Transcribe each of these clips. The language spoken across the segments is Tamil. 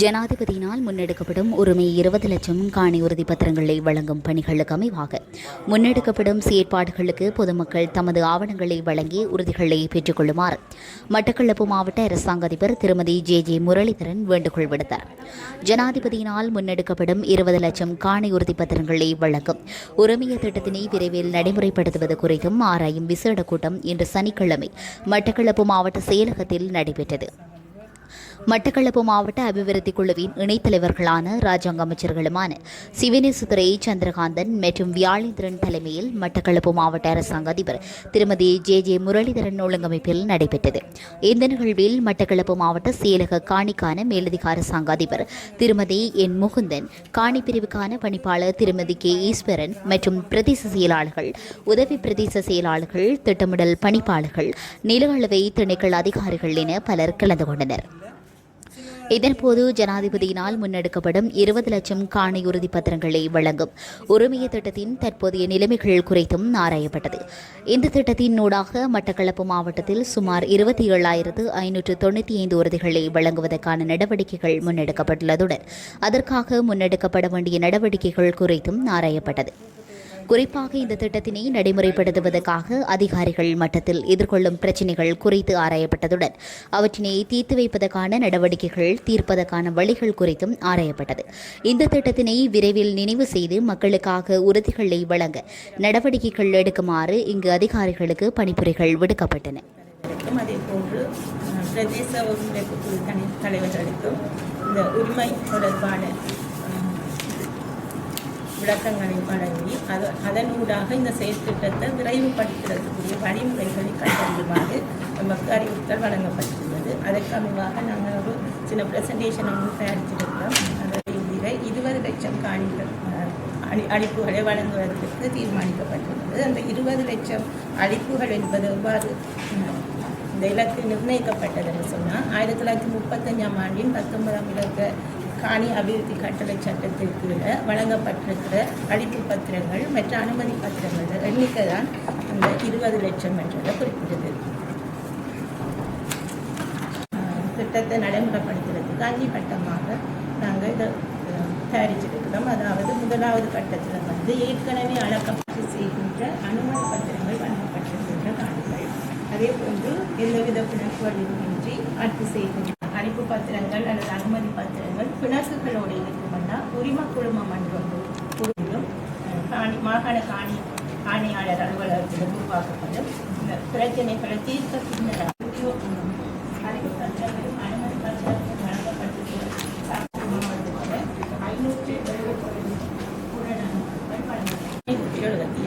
ஜனாதிபதியினால் முன்னெடுக்கப்படும் உரிமை இருபது லட்சம் காணி உறுதி பத்திரங்களை வழங்கும் பணிகளுக்கு அமைவாக. முன்னெடுக்கப்படும் செயற்பாடுகளுக்கு பொதுமக்கள் தமது ஆவணங்களை வழங்கி உறுதிகளை பெற்றுக்கொள்ளுமாறு மட்டக்களப்பு மாவட்ட அரசாங்க அதிபர் திருமதி ஜே ஜே முரளிதரன் வேண்டுகோள் விடுத்தார். ஜனாதிபதியினால் முன்னெடுக்கப்படும் இருபது லட்சம் காணி உறுதி பத்திரங்களை வழங்கும் உரிமைய திட்டத்தினை விரைவில் நடைமுறைப்படுத்துவது குறித்தும் ஆராயும் விசேட கூட்டம் இன்று சனிக்கிழமை மட்டக்களப்பு மாவட்ட செயலகத்தில் நடைபெற்றது. மட்டக்களப்பு மாவட்ட அபிவிருத்தி குழுவின் இணைத்தலைவர்களான ராஜாங்க அமைச்சர்களுமான சிவனேசுதுரை சந்திரகாந்தன் மற்றும் வியாழேந்திரன் தலைமையில் மட்டக்களப்பு மாவட்ட அரசாங்க அதிபர் திருமதி ஜே. ஜே. முரளிதரன் ஒழுங்கமைப்பில் நடைபெற்றது. இந்த நிகழ்வில் மட்டக்களப்பு மாவட்ட செயலக காணிக்கான மேலதிக அரசாங்க அதிபர் திருமதி என். முகுந்தன் காணி பிரிவுக்கான பணிப்பாளர் திருமதி கே. ஈஸ்வரன் மற்றும் பிரதேச செயலாளர்கள் உதவி பிரதேச செயலாளர்கள் திட்டமிடல் பணிப்பாளர்கள் நில அளவை திணைக்கள் அதிகாரிகள் என பலர் கலந்து கொண்டனர். இதன்போது ஜனாதிபதியினால் முன்னெடுக்கப்படும் இருபது லட்சம் காணி உறுதி பத்திரங்களை வழங்கும் உரிமைய திட்டத்தின் தற்போதைய நிலைமைகள் குறித்தும் ஆராயப்பட்டது. இந்த திட்டத்தின் ஊடாக மட்டக்களப்பு மாவட்டத்தில் சுமார் இருபத்தி ஏழாயிரத்து ஐநூற்று தொண்ணூற்றி ஐந்து உறுதிகளை வழங்குவதற்கான நடவடிக்கைகள் முன்னெடுக்கப்பட்டுள்ளதுடன் அதற்காக முன்னெடுக்கப்பட வேண்டிய நடவடிக்கைகள் குறித்தும் ஆராயப்பட்டது. குறிப்பாக இந்த திட்டத்தினை நடைமுறைப்படுத்துவதற்காக அதிகாரிகள் மட்டத்தில் எதிர்கொள்ளும் பிரச்சினைகள் குறித்து ஆராயப்பட்டதுடன் அவற்றினை தீர்த்து வைப்பதற்கான நடவடிக்கைகள் தீர்ப்பதற்கான வழிகள் குறித்தும் ஆராயப்பட்டது. இந்த திட்டத்தினை விரைவில் நினைவு செய்து மக்களுக்காக உறுதிகளை வழங்க நடவடிக்கைகள் எடுக்குமாறு இங்கு அதிகாரிகளுக்கு பணிப்புரைகள் விடுக்கப்பட்டன. அதே போன்று பிரதேச ஒருங்கிணைப்பு குழு தனி தலைவர்களுக்கும் இந்த உரிமை தொடர்பான விளக்கங்களை வழங்கி அது அதனூடாக இந்த செயற்திட்டத்தை விரைவுபடுத்துறதுக்குரிய வழிமுறைகளை கண்டறியுமாறு நமக்கு அறிவுறுத்தல் வழங்கப்பட்டுள்ளது அதற்கு அமைவாக நாங்கள் ஒரு சின்ன ப்ரெசன்டேஷன் ஒன்று தயாரித்திருக்கிறோம். அதோட இதில் இருபது லட்சம் காணிகள் அடி அழிப்புகளை வழங்குவதற்கு தீர்மானிக்கப்பட்டுள்ளது அந்த இருபது லட்சம் அழிப்புகள் என்பது எவ்வாறு இந்த இலக்கு நிர்ணயிக்கப்பட்டதுன்னு சொன்னால் ஆயிரத்தி தொள்ளாயிரத்தி முப்பத்தஞ்சாம் ஆண்டின் பத்தொன்பதாம் இலக்க காணி அபிவிருத்தி கட்டளை சட்டத்திற்கு கீழே வழங்கப்பட்டிருக்கிற அழிப்பு பத்திரங்கள் மற்ற அனுமதி பத்திரங்கள் எண்ணிக்கை தான் அந்த இருபது லட்சம் என்றதை குறிப்பிட்டது. திட்டத்தை நடைமுறைப்படுத்துறதுக்கு அஞ்சு பட்டமாக நாங்கள் இதை தயாரிச்சிருக்கிறோம். அதாவது முதலாவது கட்டத்தில் வந்து ஏற்கனவே அளக்கப்பட்டு செய்கின்ற அனுமதி பத்திரங்கள் வழங்கப்பட்டிருக்கின்ற காணிகள். அதே போன்று எந்தவித பிணக்குகளின்றி ஆட்சி செய்கின்ற அளிப்பு பத்திரங்கள் அல்லது அனுமதி பத்திரங்கள் பிணக்குகளோடு இருக்குமென்னா உரிம குழும மன்றம் ஒன்று குழுவிலும் காணி மாகாண காணி ஆணையாளர் அலுவலகத்தில் உருவாக்கப்படும். இந்த பிரச்சனைகளை தீர்க்க பின்னர் அறிவு பத்திரங்களும் அனுமதி பத்திரங்களும் வழங்கப்பட்டிருக்கிறது. மாவட்டத்தில் ஐநூற்றி எழுபத்தி ஊரடங்குகள் வழங்கப்பட்டது எழுபத்தி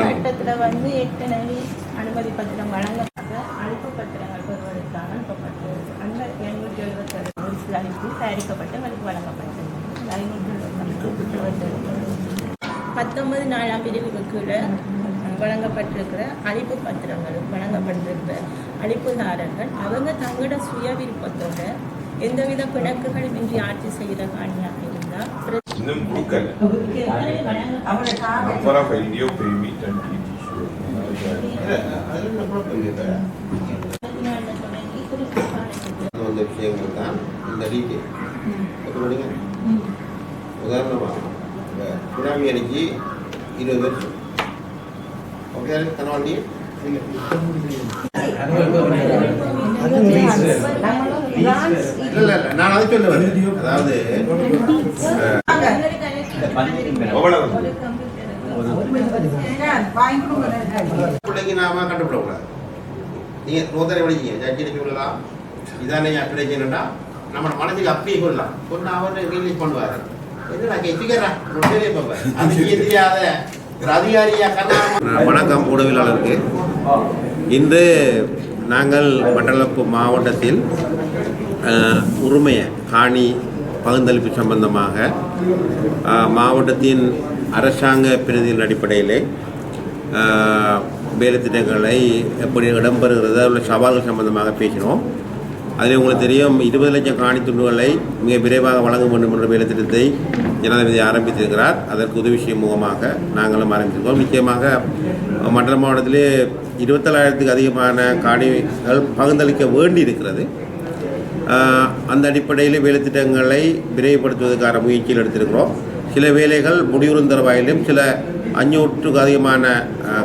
சட்டத்தில் வந்து ஏற்கனவே அனுமதி பத்திரம் வழங்கப்பட்ட அழைப்பு பத்திரங்கள் பெறுவதற்காக அனுப்பப்பட்டது அந்த எண்ணூற்றி எழுபத்தேழு ஒரு அழைப்பு தயாரிக்கப்பட்டு எங்களுக்கு வழங்கப்பட்டது பத்தொன்பது நாலாம் பிரிவுக்கு கீழே வழங்கப்பட்டிருக்கிற அழைப்பு பத்திரங்களும் வழங்கப்பட்டிருக்கிற அழைப்புதாரர்கள் அவங்க தங்களோட சுய விருப்பத்தோட எந்தவித பிணக்குகளும் இன்றி ஆட்சி செய்கிற காணியாக இருந்தால் இன்னும் வந்த விஷயங்கள் தான் இந்த டீட்டெயில் உதாரணமாக சுனாமி அன்னைக்கு இருபது வருஷம். ஓகே கனவாண்டி இல்லை இல்லை இல்லை நான் அதை அதாவது பிள்ளைக்கு நாம கண்டுபிடக்கூடாது சொல்லலாம் இதானே அப்படி நம்ம மனசுக்கு அப்பயே சொல்லலாம் சொன்னா அவர் ரிலீஸ் பண்ணுவார் என்னடா கெட்டிக்கிறா ரொட்டேலே பார்ப்பார் அதுக்கு தெரியாத ஒரு அதிகாரியா வணக்கம் ஊடகவியலாளருக்கு. இன்று நாங்கள் மண்டலப்பு மாவட்டத்தில் அஹ், உரிமைய காணி பகுந்தளிப்பு சம்பந்தமாக மாவட்டத்தின் அரசாங்க பிரதியின் அடிப்படையிலே அஹ், வேலை திட்டங்களை எப்படி இடம்பெறுகிறது உள்ள சவால்கள் சம்பந்தமாக பேசினோம். அதில் உங்களுக்கு தெரியும் இருபது லட்சம் காணி துண்டுகளை மிக விரைவாக வழங்க வேண்டும் என்ற வேலை திட்டத்தை ஜனாதிபதி ஆரம்பித்திருக்கிறார். அதற்கு உதவி செய்யும் முகமாக நாங்களும் ஆரம்பித்திருக்கோம். நிச்சயமாக மண்டல மாவட்டத்திலே இருபத்தேழாயிரத்துக்கு அதிகமான காணிகள் பகிர்ந்தளிக்க வேண்டி இருக்கிறது அந்த அடிப்படையில் வேலை திட்டங்களை விரைவுபடுத்துவதற்கான முயற்சியில் எடுத்திருக்கிறோம். சில வேலைகள் முடிவுறும் தருவாயிலும் சில அஞ்சூற்றுக்கு அதிகமான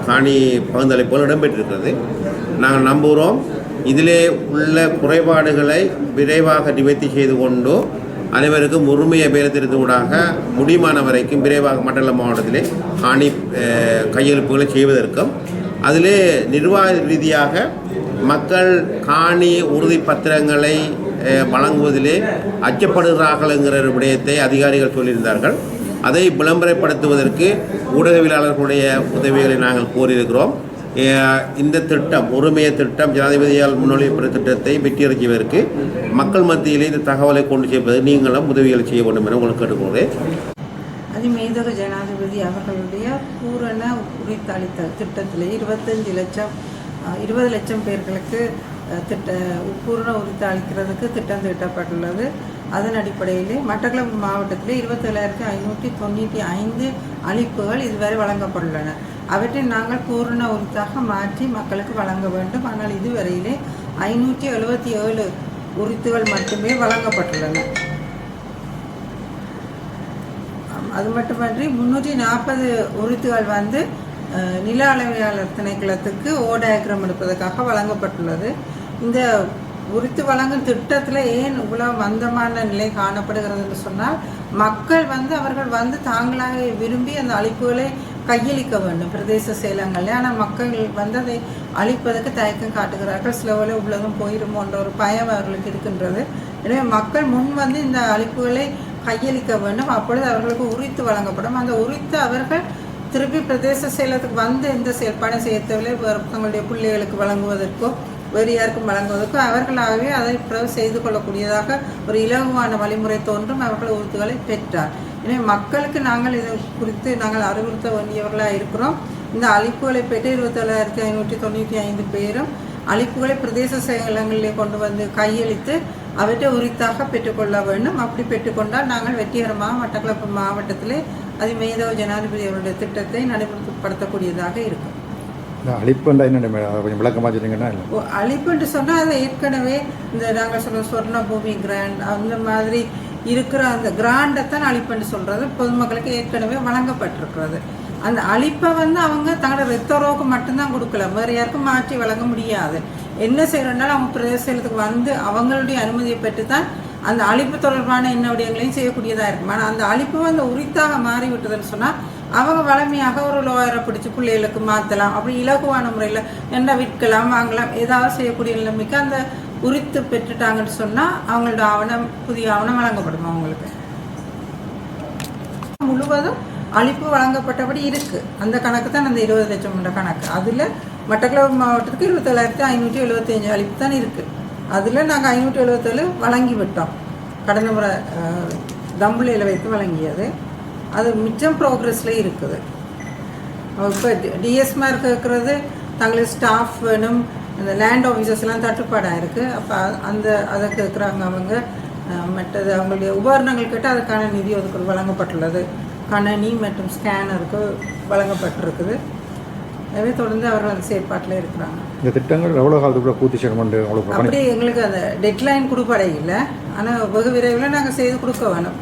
காணி பகிர்ந்தளிப்புகள் இடம்பெற்றிருக்கிறது. நாங்கள் நம்புகிறோம். இதிலே உள்ள குறைபாடுகளை விரைவாக நிவர்த்தி செய்து கொண்டு அனைவருக்கும் உரிமையை பேரத்திருத்தூடாக முடிமான வரைக்கும் விரைவாக மண்டல மாவட்டத்திலே காணி கையெழுப்புகளை செய்வதற்கும் அதிலே நிர்வாக ரீதியாக மக்கள் காணி உறுதி பத்திரங்களை வழங்குவதிலே அச்சப்படுகிறார்கள் என்கிற விடயத்தை அதிகாரிகள் சொல்லியிருந்தார்கள். அதை விளம்பரப்படுத்துவதற்கு ஊடகவியலாளர்களுடைய உதவிகளை நாங்கள் கோரியிருக்கிறோம். இந்த திட்டம் ஒருமைய திட்டம் ஜனாதிபதியால் முன்மொழியப்பட்ட திட்டத்தை வெற்றியடச் மக்கள் மத்தியிலே இந்த தகவலை கொண்டு சேர்ப்பது நீங்களும் உதவிகளை செய்ய வேண்டும் என உங்களுக்கு கேட்டுக்கொள்கிறேன். அதிமேதக ஜனாதிபதி அவர்களுடைய பூரண உரித்தளித்த திட்டத்தில் இருபத்தஞ்சு லட்சம் இருபது லட்சம் பேர்களுக்கு திட்ட பூரண உரித்து அளிக்கிறதுக்கு திட்டம் திட்டப்பட்டுள்ளது. அதன் அடிப்படையிலே மட்டக்களப்பு மாவட்டத்தில் இருபத்தேழாயிரத்தி ஐநூற்றி தொண்ணூற்றி ஐந்து அளிப்புகள் இதுவரை வழங்கப்பட்டுள்ளன. அவற்றை நாங்கள் பூரண உரித்தாக மாற்றி மக்களுக்கு வழங்க வேண்டும். ஆனால் இதுவரையிலே ஐநூற்றி எழுபத்தி ஏழு உரித்துகள் மட்டுமே வழங்கப்பட்டுள்ளன. அது மட்டுமன்றி முந்நூற்றி நாற்பது உறுத்துகள் வந்து அஹ், நில அளவையாளர் திணைக்களத்துக்கு ஓ டயக்ராம் எடுப்பதற்காக வழங்கப்பட்டுள்ளது. இந்த உரித்து வழங்கும் திட்டத்தில் ஏன் இவ்வளோ மந்தமான நிலை காணப்படுகிறதுன்னு சொன்னால் மக்கள் வந்து அவர்கள் வந்து தாங்களாக விரும்பி அந்த அழைப்புகளை கையளிக்க வேண்டும். பிரதேச செயலங்களில் ஆனால் மக்கள் வந்து அதை அழிப்பதற்கு தயக்கம் காட்டுகிறார்கள். சில வேளை உள்ளதும் போயிருமோன்ற ஒரு பயம் அவர்களுக்கு இருக்கின்றது. எனவே மக்கள் முன் வந்து இந்த அழிப்புகளை கையளிக்க வேண்டும். அப்பொழுது அவர்களுக்கு உரித்து வழங்கப்படும். அந்த உரித்து அவர்கள் திருப்பி பிரதேச செயலத்துக்கு வந்து எந்த செயல்பாடும் செய்ய தேவையில்லை. வேறு தங்களுடைய பிள்ளைகளுக்கு வழங்குவதற்கோ வேறு யாருக்கும் வழங்குவதற்கோ அவர்களாகவே அதை செய்து கொள்ளக்கூடியதாக ஒரு இலகுவான வழிமுறை தோன்றும். அவர்கள் உறுத்துகளை பெற்றார். எனவே மக்களுக்கு நாங்கள் இது குறித்து நாங்கள் அறிவுறுத்த வேண்டியவர்களாக இருக்கிறோம். இந்த அளிப்புகளை பெற்று இருபத்தேழாயிரத்தி ஐநூற்றி தொண்ணூற்றி ஐந்து பேரும் அளிப்புகளை பிரதேச செயலங்களிலே கொண்டு வந்து கையளித்து அவற்றை உரித்தாக பெற்றுக்கொள்ள வேண்டும். அப்படி பெற்றுக்கொண்டால் நாங்கள் வெற்றிகரமாக மட்டக்களப்பு மாவட்டத்திலே அதிமேதவ ஜனாதிபதி அவருடைய திட்டத்தை நடைமுறைப்படுத்தக்கூடியதாக இருக்கும். அழிப்புண்டா அதை கொஞ்சம் விளக்கமாக ஓ, அழிப்புன்னு சொன்னால் அது ஏற்கனவே இந்த நாங்கள் சொல்ற சொர்ண பூமி கிராண்ட் அந்த மாதிரி இருக்கிற அந்த கிராண்டை தான் அழிப்புன்னு சொல்கிறது பொதுமக்களுக்கு ஏற்கனவே வழங்கப்பட்டிருக்கிறது. அந்த அழிப்பை வந்து அவங்க தங்களோட ரத்தரோவுக்கு மட்டும்தான் கொடுக்கல. வேறு யாருக்கும் மாற்றி வழங்க முடியாது. என்ன செய்யறதுனால அவங்க பிரதேசத்துக்கு வந்து அவங்களுடைய அனுமதியை பெற்று தான் அந்த அழிப்பு தொடர்பான என்ன விடயங்களையும் செய்யக்கூடியதாக இருக்கும். ஆனால் அந்த அழிப்பு வந்து உரித்தாக மாறிவிட்டதுன்னு சொன்னால் அவங்க வளமையாக ஒரு லோயரை பிடிச்சி பிள்ளைகளுக்கு மாற்றலாம் அப்படி இலகுவான முறையில் என்ன விற்கலாம் வாங்கலாம் ஏதாவது செய்யக்கூடிய நிலைமைக்கு அந்த குறித்து பெற்றுட்டாங்கன்னு சொன்னால் அவங்களோட ஆவணம் புதிய ஆவணம் வழங்கப்படும் அவங்களுக்கு முழுவதும் அழிப்பு வழங்கப்பட்டபடி இருக்கு. அந்த கணக்கு தான் அந்த இருபது லட்சம் என்ற கணக்கு. அதில் மட்டக்களப்பு மாவட்டத்துக்கு இருபத்தேழாயிரத்தி ஐநூற்றி எழுபத்தஞ்சு அழிப்பு தான் இருக்குது அதில் நாங்கள் ஐநூற்றி எழுபத்தேழு வழங்கி விட்டோம் கடந்த முறை தம்புளையில் வைத்து வழங்கியது. அது மிச்சம் ப்ரோக்ரஸில் இருக்குது. இப்போ டிஎஸ்மார் கேட்குறது தங்களுக்கு ஸ்டாஃப் வேணும் அந்த லேண்ட் ஆஃபீஸர்ஸ்லாம் தட்டுப்பாடாக இருக்குது அப்போ அந்த அதை கேட்குறாங்க அவங்க மற்றது அவங்களுடைய உபகரணங்கள் கேட்டு அதுக்கான நிதி ஒதுக்கீடு வழங்கப்பட்டுள்ளது. கணனி மற்றும் ஸ்கேனருக்கு வழங்கப்பட்டிருக்குது. எனவே தொடர்ந்து அவர்கள் அந்த செயற்பாட்டில் இருக்கிறாங்க. இந்த திட்டங்கள் எவ்வளோ காலத்துக்குள்ள பூர்த்தி செய்யணும்னு உங்களுக்கு பணி அப்படி எங்களுக்கு அந்த டெட்லைன் கொடுப்படை இல்லை. ஆனால் வெகு விரைவில் நாங்கள் செய்து கொடுக்க வேணும்.